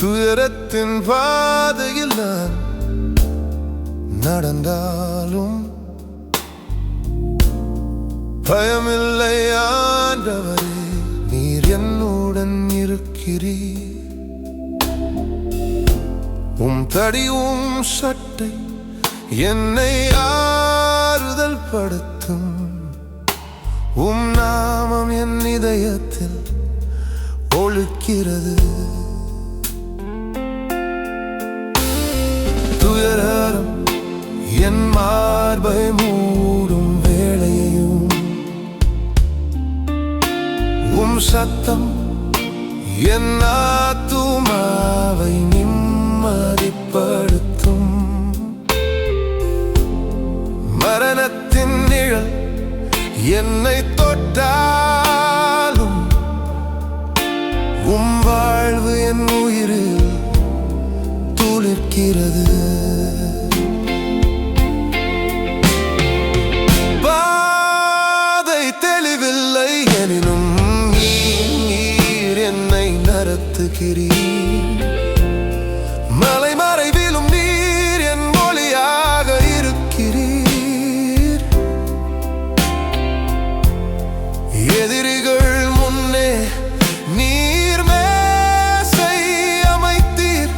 துயரத்தின் பாதையில் நான் நடந்தாலும் பயமில்லை ஆண்டவரே நீர் என்னுடன் இருக்கிறீ உம் தடியும் சட்டை என்னை ஆறுதல் படுத்தும். உம் நாமம் என் இதயத்தில் ஒழுக்கிறது. என் மார்பை மூடும் வேளையும் உம் சத்தம் என் ஆத்துமாவை நிம்மதிப்படுத்தும். மரணத்தின் நிழல் என்னை தொட்டாலும் உம் வாழ்வு என் உயிரில் துளிர்க்கிறது. நடத்துகிறீர் மலை மறைவிலும் நீர் என் மொழியாக இருக்கிறீர். எதிரிகள் முன்னே நீர் மேசை அமைத்தீர்.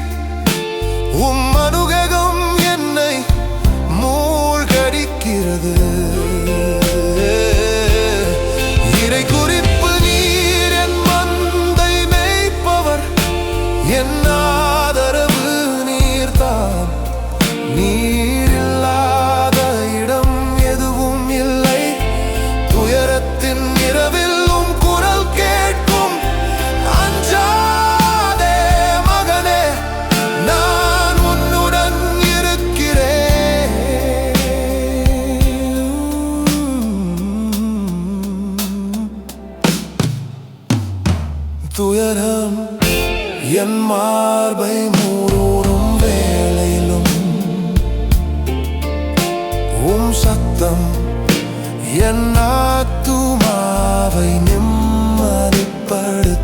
உம் அனுககம் என்னை மூழ்கடிக்கிறது. துயரம் என் மார்பை மூடும் வேலையிலும். உம் சத்தம் என் ஆத்துமாவை நிம்மதிப்படுத்தும்.